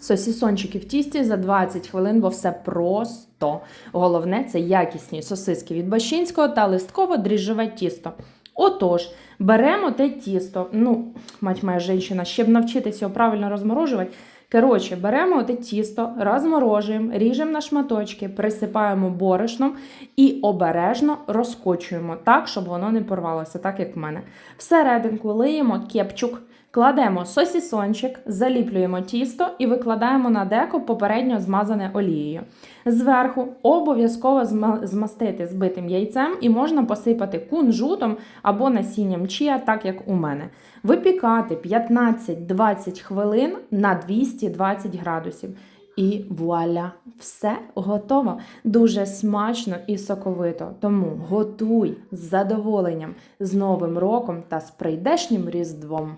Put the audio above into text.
Сосісончики в тісті за 20 хвилин, бо все просто. Головне це якісні сосиски від Бащинського та листково-дріжджове тісто. Отож, беремо те тісто. Ну, мать моя жінка, щоб навчитися його правильно розморожувати. Коротше, беремо те тісто, розморожуємо, ріжемо на шматочки, присипаємо борошном і обережно розкочуємо так, щоб воно не порвалося, так як в мене. Всерединку лиємо кепчук, кладемо сосісончик, заліплюємо тісто і викладаємо на деко попередньо змазане олією. Зверху обов'язково змастити збитим яйцем і можна посипати кунжутом або насінням чія, так як у мене. Випікати 15-20 хвилин на 220 градусів. І вуаля, все готово. Дуже смачно і соковито. Тому готуй з задоволенням з Новим роком та з прийдешнім Різдвом.